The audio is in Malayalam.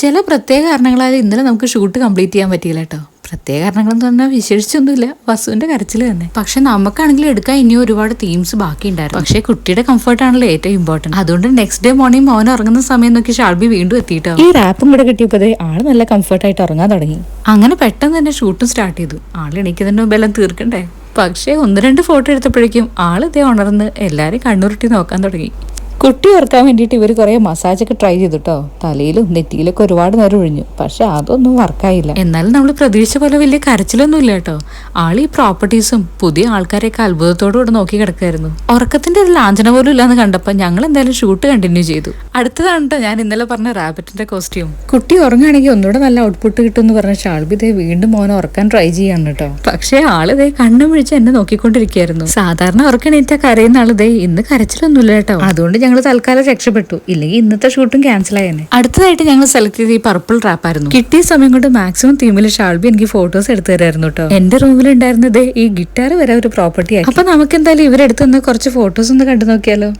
ചില പ്രത്യേക കാരണങ്ങളാൽ ഇന്നലെ നമുക്ക് ഷൂട്ട് കംപ്ലീറ്റ് ചെയ്യാൻ പറ്റിയില്ല കേട്ടോ. പ്രത്യേക കാരണങ്ങളെന്ന് പറഞ്ഞാൽ വിശേഷിച്ചൊന്നുമില്ല. വസുവിന്റെ കരച്ചിൽ തന്നെ. പക്ഷെ നമുക്കാണെങ്കിൽ എടുക്കാൻ ഇനി ഒരുപാട് തീംസ് ബാക്കി ഉണ്ടായിരുന്നു. പക്ഷേ കുട്ടിയുടെ കംഫർട്ട് ആണല്ലോ ഏറ്റവും ഇമ്പോർട്ടന്റ് അതുകൊണ്ട് നെക്സ്റ്റ് ഡേ മോർണിംഗ് മോൻ ഇറങ്ങുന്ന സമയം നോക്കി ഷാൾബി വീണ്ടും എത്തിയിട്ടോ ഈ റാപ്പും കൂടെ കിട്ടിയപ്പോഴേ ആൾ നല്ല കംഫർട്ടായിട്ട് ഉറങ്ങാൻ തുടങ്ങി. അങ്ങനെ പെട്ടെന്ന് തന്നെ ഷൂട്ടും സ്റ്റാർട്ട് ചെയ്തു. ആൾ എണീക്കുന്നതിന് മുമ്പ് എല്ലാം തീർക്കണ്ടേ? പക്ഷേ ഒന്ന് രണ്ട് ഫോട്ടോ എടുത്തപ്പോഴേക്കും ആൾ ഇതേ ഉണർന്ന് എല്ലാരും കണ്ണുരുട്ടി നോക്കാൻ തുടങ്ങി. കുട്ടി ഉറക്കാൻ വേണ്ടിയിട്ട് ഇവർ കുറേ മസാജൊക്കെ ട്രൈ ചെയ്തു കേട്ടോ തലയിലും നെറ്റിയിലൊക്കെ ഒരുപാട് നേരം ഒഴിഞ്ഞു. പക്ഷെ അതൊന്നും വർക്കായില്ല എന്നാലും നമ്മൾ പ്രതീക്ഷിച്ച പോലെ വലിയ കരച്ചിലൊന്നും ഇല്ല കേട്ടോ. ആൾ ഈ പ്രോപ്പർട്ടീസും പുതിയ ആൾക്കാരെയൊക്കെ അത്ഭുതത്തോടു കൂടെ നോക്കി കിടക്കായിരുന്നു ഉറക്കത്തിന്റെ ഒരു ലാഞ്ചന പോലും ഇല്ലാന്ന് കണ്ടപ്പോൾ ഞങ്ങൾ എന്തായാലും ഷൂട്ട് കണ്ടിന്യൂ ചെയ്തു. അടുത്തതാണ് കേട്ടോ ഞാൻ ഇന്നലെ പറഞ്ഞ റാബറ്റിന്റെ കോസ്റ്റ്യൂം കുട്ടി ഉറങ്ങുകയാണെങ്കിൽ ഒന്നുകൂടെ നല്ല ഔട്ട്പുട്ട് കിട്ടും എന്ന് പറഞ്ഞ ഷാൾബി ദേ വീണ്ടും മോനെ ഉറക്കാൻ ട്രൈ ചെയ്യാണ് കേട്ടോ പക്ഷേ ആൾ ദേ കണ്ണു പിടിച്ച് എന്നെ നോക്കിക്കൊണ്ടിരിക്കുകയായിരുന്നു. സാധാരണ ഉറക്കണേറ്റ കരയുന്ന ആളിതേ ഇന്ന് കരച്ചിലൊന്നുമില്ല കേട്ടോ. അതുകൊണ്ട് ഞങ്ങൾ തൽക്കാലം രക്ഷപ്പെട്ടു. ഇല്ലെങ്കിൽ ഇന്നത്തെ ഷൂട്ടും ക്യാൻസൽ ആയേനെ. അടുത്തതായിട്ട് ഞങ്ങൾ സെലക്ട് ചെയ്ത് ഈ പർപ്പിൾ റാപ്പ് ആയിരുന്നു. കിട്ടിയ സമയം കൊണ്ട് മാക്സിമം തീമിൽ ഷാൾബി എനിക്ക് ഫോട്ടോസ് എടുത്തു തരായിരുന്നു കേട്ടോ എന്റെ റൂമിൽ ഉണ്ടായിരുന്നത് ഈ ഗിറ്റാർ വരെ ഒരു പ്രോപ്പർട്ടി ആയി അപ്പൊ നമുക്ക് എന്തായാലും ഇവരെടുത്ത് കുറച്ച് ഫോട്ടോസ് ഒന്ന് കണ്ടു നോക്കിയാലോ